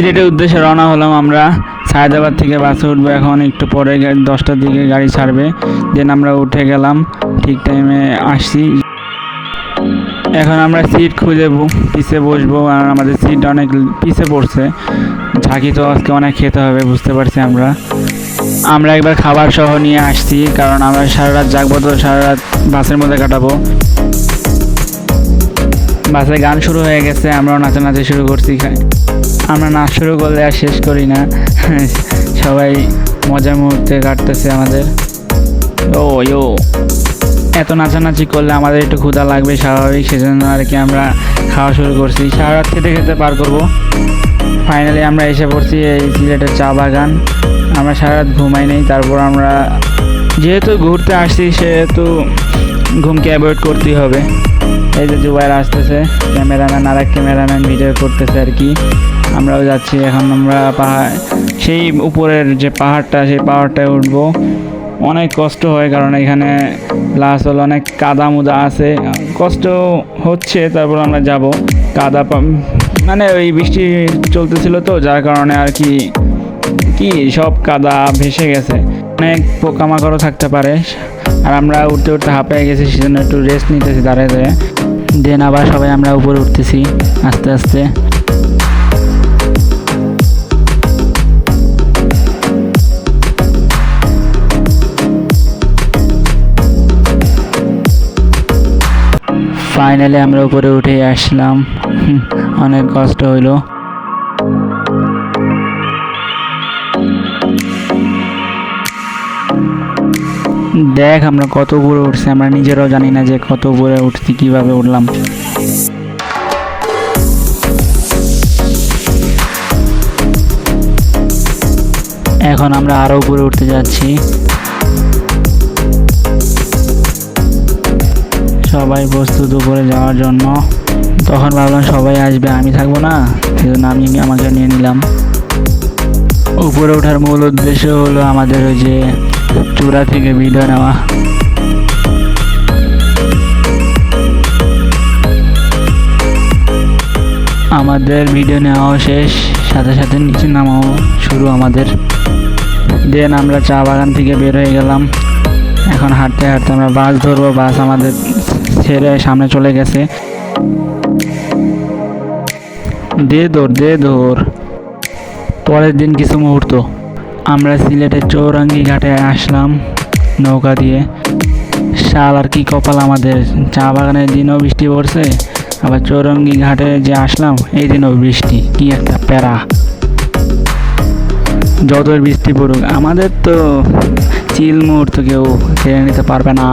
সিলেটের উদ্দেশ্যে রওনা হলাম আমরা। সায়দাবাদ থেকে বাসে উঠবো এখন, একটু পরে দশটার দিকে গাড়ি ছাড়বে। দেন আমরা উঠে গেলাম, ঠিক টাইমে আসছি। এখন আমরা সিট খুঁজে পিছে বসবো, আর আমাদের সিট অনেক পিছে পড়ছে। ঝাঁকি তো আজকে অনেক খেতে হবে, বুঝতে পারছি আমরা। আমরা একবার খাবার সহ নিয়ে আসছি, কারণ আমরা সারা রাত জাগবো তো সারা রাত বাসের মধ্যে কাটাবো। বাসে গান শুরু হয়ে গেছে, আমরাও নাচানাচি শুরু করছি আমরা নাচ শুরু করলে আর শেষ করি না। সবাই মজার মুহূর্তে কাটতেছে আমাদের। ও, ইয়ো। এত নাচানাচি করলে আমাদের একটু ক্ষুধা লাগবে স্বাভাবিক, সেজন্য আর কি আমরা খাওয়া শুরু করছি। সারা রাত খেতে খেতে পার করব। ফাইনালি আমরা এসে পড়ছি এই সিলেটের চা বাগান। আমরা সারা রাত ঘুমাই নেই, তারপর আমরা যেহেতু ঘুরতে আসছি, সেহেতু ঘুমকে অ্যাভয়েড করতেই হবে। এই যে জুবাইর আসতেছে, ক্যামেরাম্যান আর এক ক্যামেরাম্যান ভিডিও করতেছে আর কি। আমরাও যাচ্ছি, এখন আমরা পাহাড় সেই উপরের যে পাহাড়টা, সেই পাহাড়টায় উঠবো। অনেক কষ্ট হয়, কারণ এখানে প্লাস হলো অনেক কাদা মুদা আছে। কষ্ট হচ্ছে, তারপর আমরা যাব। কাদা মানে ওই বৃষ্টি চলতেছিল তো, যার কারণে আর কি কি সব কাদা ভেসে গেছে। অনেক পোকামাকড়ও থাকতে পারে। আর আমরা উঠতে উঠতে হাঁপিয়ে গেছি, সেজন্য একটু রেস্ট নিতেছি দাঁড়িয়ে দাঁড়িয়ে। দেন আবার সবাই আমরা উপরে উঠতেছি, আস্তে আস্তে। ফাইনালি আমরা উপরে উঠে আসলাম। অনেক কষ্ট হইল। দেখ আমরা কত উপরে উঠছি, আমরা নিজেরাও জানি না যে কত উপরে উঠছি, কীভাবে উঠলাম। এখন আমরা আরও উপরে উঠতে যাচ্ছি। সবাই প্রস্তুত উপরে যাওয়ার জন্য। তখন ভাবলাম সবাই আসবে, আমি থাকব না, সেজন্য আমি আমাকে নিয়ে নিলাম। উপরে ওঠার মূল উদ্দেশ্য হলো আমাদের ওই যে চূড়া থেকে ভিডিও নেওয়া। আমাদের ভিডিও নেওয়াও শেষ, সাথে সাথে নিচে নামাও শুরু আমাদের। দেন আমরা চা বাগান থেকে বের হয়ে গেলাম। এখন হাঁটতে হাঁটতে আমরা বাস ধরবো, বাস আমাদের ছেড়ে সামনে চলে গেছে। দে দৌড় দে দৌড়। পরের দিন কিছু মুহূর্ত। আমরা সিলেটের চৌরাঙ্গি ঘাটে আসলাম নৌকা দিয়ে। শাল আর কি কপাল আমাদের। চা বাগানের দিনও বৃষ্টি পড়ছে, আবার চৌরঙ্গি ঘাটে যে আসলাম, এই দিনও বৃষ্টি, কি একটা প্যারা। যত বৃষ্টি পড়ুক, আমাদের তো চিল মুহূর্ত কেউ কেড়ে নিতে পারবে না।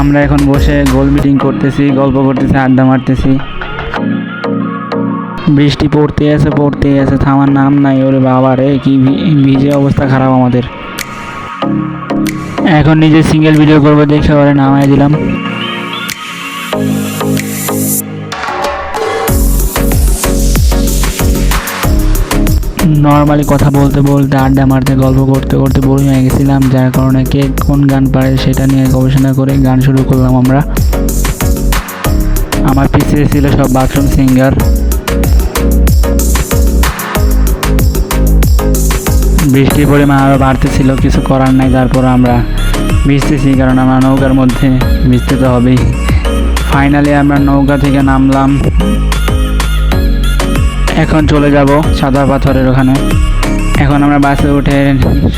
আমরা এখন বসে গোল মিটিং করতেছি, গল্প করতেছি, আড্ডা মারতেছি। বৃষ্টি পড়তে আছে পড়তে আছে, থামার নাম নাই, ওরে বাবা রে, কি ভিজে অবস্থা খারাপ আমাদের। এখন নিজে সিঙ্গেল ভিডিও করব দেখে ওরে নামাই দিলাম। নর্মালি কথা বলতে বলতে, আড্ডা মারতে, গল্প করতে করতে বোরিং হয়ে গেছিলাম, যার কারণে কে কোন গান পারে সেটা নিয়ে গবেষণা করে গান শুরু করলাম আমরা। আমার পিছিয়ে ছিল সব বাথরুম সিঙ্গার বৃষ্টির পরিমাণ আরও বাড়তেছিল কিছু করার নাই, তারপর আমরা ভিজতেছি, কারণ আমরা নৌকার মধ্যে ভিজতে তো হবেই। ফাইনালি আমরা নৌকা থেকে নামলাম। এখন চলে যাব সাদা পাথরের ওখানে। এখন আমরা বাসে উঠে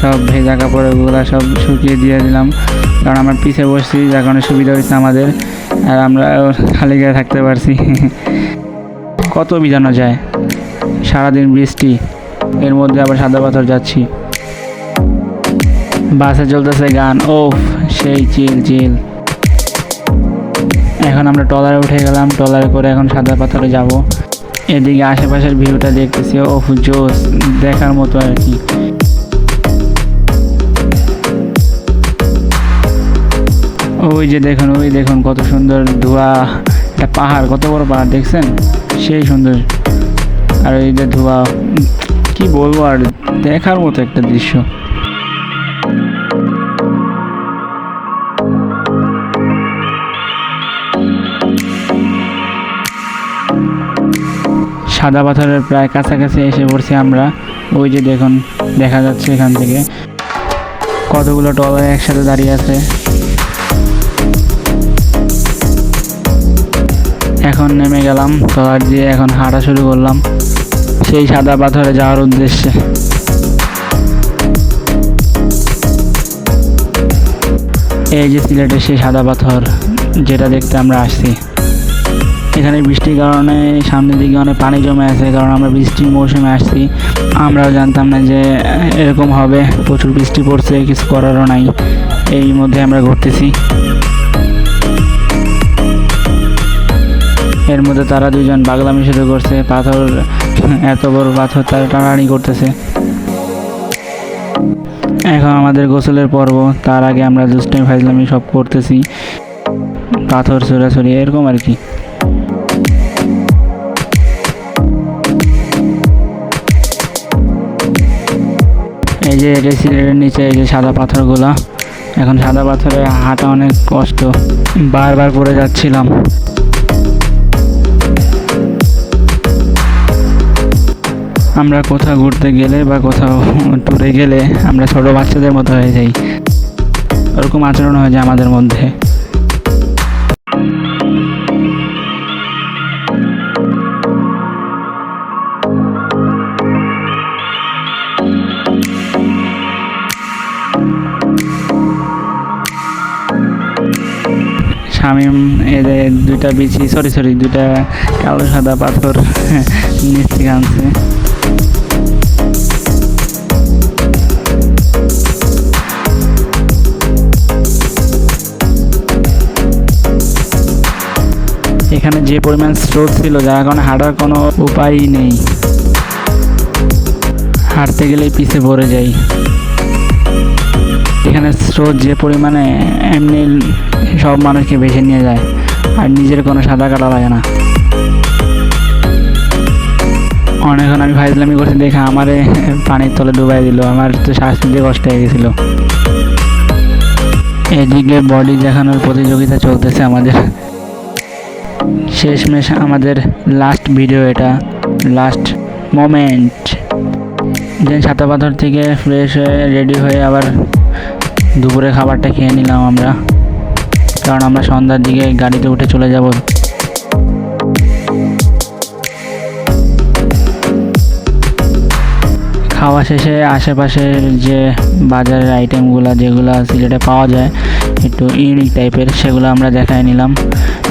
সব ভেজা কাপড়গুলো সব শুকিয়ে দিয়ে দিলাম। কারণ আমরা পিছে বসছি, যার কারণে সুবিধা হয়েছে আমাদের। আর আমরা খালি গায়ে থাকতে পারছি। কত বিজানো যায়? সারাদিন বৃষ্টি, এর মধ্যে আবার সাদা পাথর যাচ্ছি। বাসে চলতেছে গান, ওফ, সেই চিল চিল। এখন আমরা ট্রলারে উঠে গেলাম, ট্রলারে করে এখন সাদা পাথরে যাব। এদিকে আশেপাশের ভিউটা দেখতেছি, ওফ জোস দেখার মতো আর কি। ওই যে দেখুন, ওই দেখুন কত সুন্দর ধোয়া, একটা পাহাড়, কত বড় পাহাড়, দেখছেন? সেই সুন্দর। আর এই যে ধোয়া কি বলব আর, দেখার মতো একটা দৃশ্য। সাদা পাথরের প্রায় কাছাকাছি এসে পড়ছি আমরা। ওই যে দেখুন, দেখা যাচ্ছে এখান থেকে। কতগুলো টলার একসাথে দাঁড়িয়ে আছে। এখন নেমে গেলাম টলার দিয়ে এখন হাঁটা শুরু করলাম। সেই সাদা পাথরে যাওয়ার উদ্দেশ্যে। এই যে সিলেটের সেই সাদা পাথর, যেটা দেখতে আমরা আসছি। এখানে বৃষ্টির কারণে, সামনের দিকে অনেক পানি জমে আছে, কারণ আমরা বৃষ্টির মৌসুমে আসছি। আমরাও জানতাম না যে, এরকম হবে, প্রচুর বৃষ্টি পড়ছে, কিছু করারও নাই। এই মধ্যে আমরা ঘুরতেছি। এর মধ্যে তারা দুজন বাগলামি শুরু করছে, পাথর, এত বড় পাথর তারা টানাটানি করতেছে। এখন আমাদের গোসলের পর্ব, তার আগে আমরা দুষ্টাই ফাইজলামি সব করতেছি। পাথর ছোড়াছড়ি এরকম আর কি। এই যে সিলেটের নিচে এই যে সাদা পাথরগুলা, এখন সাদা পাথরে হাঁটা অনেক কষ্ট। বারবার পড়ে যাচ্ছিলাম। আমরা কোথাও ঘুরতে গেলে বা কোথাও ট্যুরে গেলে আমরা ছোটো বাচ্চাদের মতো হয়ে যাই। ওরকম আচরণ হয়ে যায় আমাদের মধ্যে। শামিম এদের দুইটা বিচি সরি সরি দুইটা কালো সাদা পাথর নিচ থেকে আনছে। এখানে যে পরিমাণ স্রোত ছিল, যার কারণে হাঁটার কোনো উপায়ই নেই। হাঁটতে গেলেই পিছে পড়ে যাই। এখানে স্রোত যে পরিমাণে এমনি সব মানুষকে বেছে নিয়ে যায়, আর নিজের কোনো সাদা কাটা লাগে না। অনেকক্ষণ আমি ফাইজলামি করছি, দেখে আমারে পানির তলে ডুবাই দিল, আমার তো শ্বাস নিতে কষ্ট হয়ে গেছিল। এদিকে বডি দেখানোর প্রতিযোগিতা চলতেছে আমাদের। শেষমেশ আমাদের লাস্ট ভিডিও এটা লাস্ট মোমেন্ট দেন সাতা পাথর থেকে ফ্রেশ হয়ে রেডি হয়ে আবার দুপুরে খাবারটা খেয়ে নিলাম আমরা। কারণ আমরা সন্ধ্যার দিকে গাড়িতে উঠে চলে যাব। খাওয়া শেষে আশেপাশের যে বাজারের আইটেমগুলো যেগুলো সিলেটে পাওয়া যায়, একটু ইউনিক টাইপের সেগুলো আমরা দেখাই নিলাম।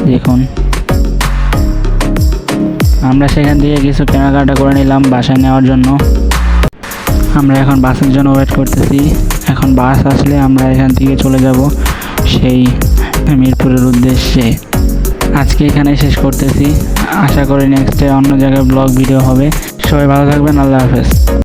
দেখুন। আমরা সেখান থেকে কিছু কেনাকাটা করে নিলাম বাসায় নেওয়ার জন্য। আমরা এখন বাসের জন্য ওয়েট করতেছি। এখন বাস আসলে আমরা এখান থেকে চলে যাব সেই মিরপুরের উদ্দেশ্যে। আজকে এখানে শেষ করতেছি। আশা করি নেক্সটে অন্য জায়গায় ব্লগ ভিডিও হবে। সবাই ভালো থাকবেন, আল্লাহ হাফেজ।